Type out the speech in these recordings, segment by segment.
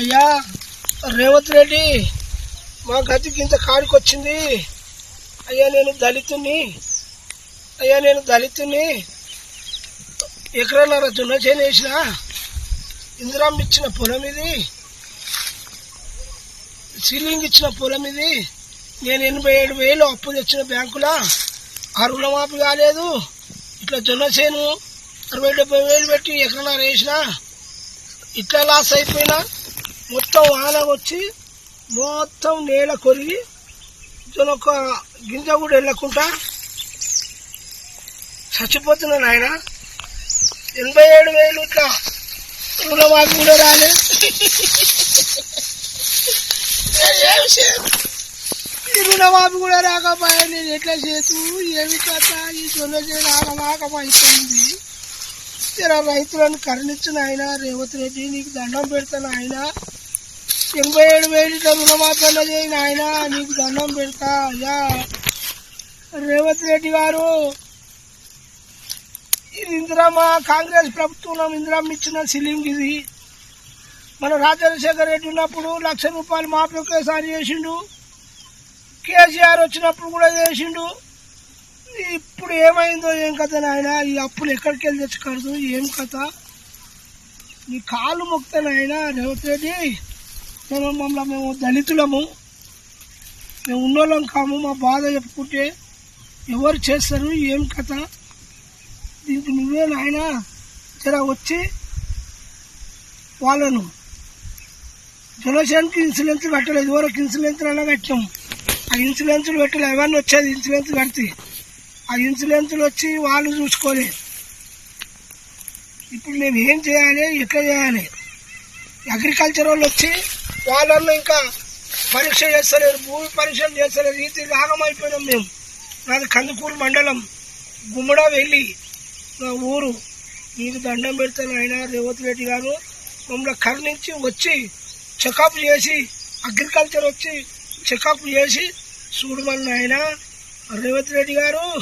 అయ్యా రేవంత్ రెడ్డి మా గతికి ఇంత కాడికి వచ్చింది అయ్యా నేను దళితుని అయ్యా నేను దళితుని ఎకరన్నర జొన్న చేను వేసిన ఇందిరామ్మ ఇచ్చిన పొలం ఇది. సీలింగ్ ఇచ్చిన పొలం ఇది. నేను ఎనభై ఏడు వేలు అప్పు తెచ్చిన బ్యాంకులా. ఆ రుణమాఫీ కాలేదు. ఇట్లా జొన్న చేను అరవై డెబ్బై వేలు పెట్టి ఎకరన్నర వేసిన ఇట్లా లాస్ అయిపోయినా మొత్తం వాన వచ్చి మొత్తం నేల కొరిగి ఒక గింజ కూడా వెళ్ళకుండా చచ్చిపోతున్నాను ఆయన ఎనభై ఏడు వేలు ఇట్లా రుణమాఫీ కూడా రాలే. ఏ విషయం ఈ రుణమాఫీ కూడా రాకపోయా నేను ఎట్లా చేతు? ఏమి కథ? ఈ జొన్న చేయడం ఆగమాగమైపోయింది రైతులను కరుణించిన ఆయన రేవంత్ రెడ్డి నీకు దండం పెడతాను ఆయన ఎనభై ఏడు వేలు ఇట్లా మాత్రమే ఆయన నీకు దండం పెడతా అయ్యా. రేవంత్ రెడ్డి గారు ఇది ఇందిరమ్మ కాంగ్రెస్ ప్రభుత్వం ఇందిరమ్మ ఇచ్చిన సిలింగ్ ఇది. మన రాజశేఖర రెడ్డి ఉన్నప్పుడు లక్ష రూపాయలు మాఫీ ఒకేసారి చేసిండు. కేసీఆర్ వచ్చినప్పుడు కూడా చేసిండు. ఇప్పుడు ఏమైందో ఏం కథ నాయన? ఈ అప్పులు ఎక్కడికి వెళ్ళి తెచ్చుకోరు ఏం కథ? నీ కాళ్ళు మొక్తాను ఆయన రేవంత్ రెడ్డి? మేము మమ్మల్ని మేము దళితులము. మేము ఉన్నోళ్ళం కాము మా బాధ చెప్పుకుంటే ఎవరు చేస్తారు ఏం కథ? దీనికి నువ్వే నాయన? జర వచ్చి వాళ్ళను. జనసేనకి ఇన్సూరెన్స్ కట్టలేదు ఇదివరకు ఇన్సూరెన్స్ అలా కట్టాము ఆ ఇన్సూరెన్స్లు పెట్టలే అవన్నీ వచ్చేది ఇన్సూరెన్స్ కడితే? ఆ ఇన్సూరెన్స్లు వచ్చి వాళ్ళు చూసుకోలేదు ఇప్పుడు మేము ఏం చేయాలి ఎట్లా చేయాలి? అగ్రికల్చర్ వాళ్ళు వచ్చి వాళ్ళల్లో ఇంకా పరీక్ష చేస్తలేరు భూమి పరీక్షలు చేస్తలేరు. ఇది లాగమైపోయినాం మేము. నాది కందుకూరు మండలం. గుమ్మడ వెళ్ళి నా ఊరు. నీకు దండం పెడతాను ఆయన రేవంత్ రెడ్డి గారు. మమ్మల్ని కరుణించి వచ్చి చెకప్ చేసి అగ్రికల్చర్ వచ్చి చెకప్ చేసి చూడమని ఆయన రేవంత్ రెడ్డి గారు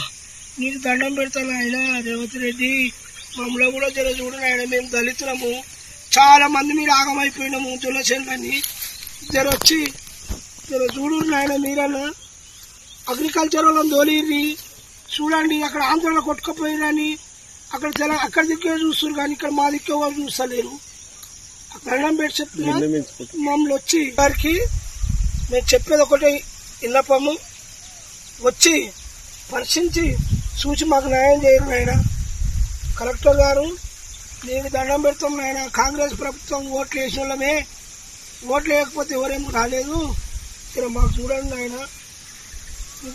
నీకు దండం పెడతాను ఆయన రేవంత్ రెడ్డి. మమ్మల్ని కూడా జర చూడను ఆయన మేము దళితులము. చాలా మంది మీరు ఆగమైపోయినాము జొన్నసేనులని జర వచ్చి జర చూడు నాయన మీరన్నా. అగ్రికల్చర్ వాళ్ళని తోలిర్రి. చూడండి అక్కడ ఆంధ్రలో కొట్టుకుపోయిరని అక్కడ తెల అక్కడ దిక్కే చూస్తారు కానీ ఇక్కడ మా దిక్కే వాళ్ళు చూస్తలేరు. దండం పెట్టి చెప్తున్నా మమ్మల్ని వచ్చి వారికి మేము చెప్పేది ఒకటి విన్నపము. వచ్చి పరిశీలించి చూసి మాకు న్యాయం చేయరు నాయన. కలెక్టర్ గారు నేను దండం పెడతాం నాయన. కాంగ్రెస్ ప్రభుత్వం ఓట్లు వేసిన వాళ్ళమే ఓట్లు లేకపోతే ఎవరేం రాలేదు? ఇక్కడ మాకు చూడండి ఆయన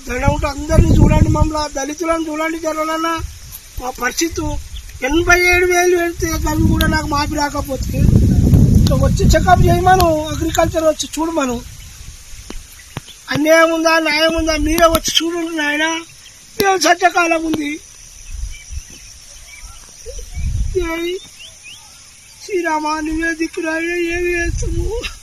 దండం ఉంటే అందరినీ చూడండి మమ్మల్ని దళితులను చూడండి జరగలన్నా మా పరిస్థితి ఎనభై ఏడు వేలు పెడితే అవి కూడా నాకు మాపి రాకపోతే. ఇక వచ్చి చెకప్ చేయమను అగ్రికల్చర్ వచ్చి చూడమను. అన్యాయం ఉందా న్యాయం ఉందా మీరే వచ్చి చూడండి నాయన. మేము సత్యకాలం ఉంది. જય શ્રી રામાનુએ દીકરાએ એવી સમૂહ